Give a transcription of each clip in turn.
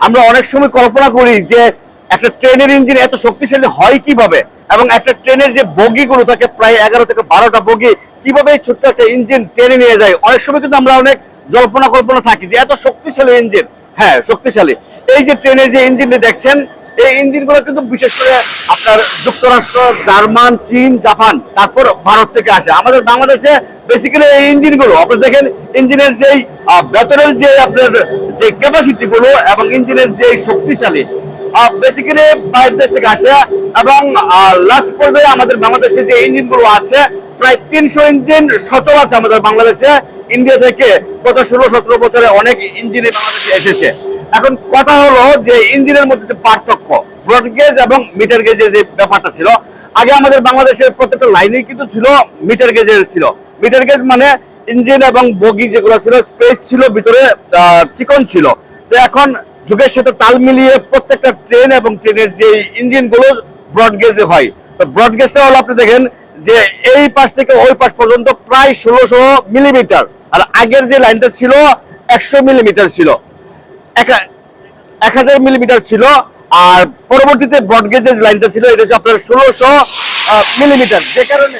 আমরা অনেক সময় কল্পনা করি যে একটা ট্রেনের ইঞ্জিন এত শক্তিশালী হয় কীভাবে? এবং একটা ট্রেনের যে বগিগুলো থাকে প্রায় এগারো থেকে বারোটা বগি, কীভাবে ছোট্ট একটা ইঞ্জিন ট্রেনে নিয়ে যায়? অনেক সময় কিন্তু আমরা অনেক জল্পনা কল্পনা থাকি যে এত শক্তিশালী ইঞ্জিন। হ্যাঁ শক্তিশালী। এই যে ট্রেনের যে ইঞ্জিনটি দেখছেন, এই ইঞ্জিনগুলো কিন্তু বিশেষ করে আপনার যুক্তরাষ্ট্র, জার্মান, চীন, জাপান, তারপর ভারত থেকে আসে। আমাদের বাংলাদেশে বেসিক্যালি এই ইঞ্জিনগুলো আপনি দেখেন ইঞ্জিনের যেই ভেতরের যে আপনার যে ক্যাপাসিটি গুলো এবং ইঞ্জিনের যে শক্তিশালী বেসিক্যালি বাইরের দেশ থেকে আসে এবং লাস্ট পর্যায়ে আমাদের বাংলাদেশে যে ইঞ্জিনগুলো আছে, প্রায় তিনশো ইঞ্জিন সচল আছে আমাদের বাংলাদেশে। ইন্ডিয়া থেকে গত ষোলো, সতেরো বছরে অনেক ইঞ্জিন বাংলাদেশে এসেছে। এখন কথা হলো যে ইঞ্জিনের মধ্যে যে পার্থক্য ব্রড গেজ এবং মিটার গেজের যে ব্যাপারটা ছিল, আগে আমাদের বাংলাদেশের প্রত্যেকটা লাইনেই কিন্তু ছিল মিটার গেজের ছিল। মিটার গেজ মানে ইঞ্জিন এবং বগি যেগুলো ছিল স্পেস ছিল, ভিতরে চিকন ছিল। তো এখন যুগের সাথে তাল মিলিয়ে প্রত্যেকটা ট্রেন এবং ট্রেনের যে ইঞ্জিনগুলো ব্রড গেজে হয়। তো ব্রড গেজটা হলো আপনি দেখেন যে এই পাশ থেকে ওই পাশ পর্যন্ত প্রায় ষোলোশো মিলিমিটার আর আগের যে লাইনটা ছিল, একশো মিলিমিটার ছিল। এক হাজার মিলিমিটার ছিল। আর পরবর্তীতে ব্রডগেজের লাইনটা ছিল, এটা হচ্ছে আপনার ষোলোশো মিলিমিটার যে কারণে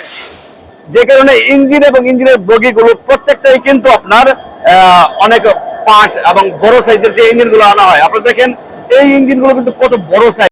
যে কারণে ইঞ্জিন এবং ইঞ্জিনের বগিগুলো প্রত্যেকটাই কিন্তু আপনার অনেক পাঁচ এবং বড় সাইজের যে ইঞ্জিনগুলো আনা হয়। আপনারা দেখেন, এই ইঞ্জিনগুলো কিন্তু কত বড় সাইজ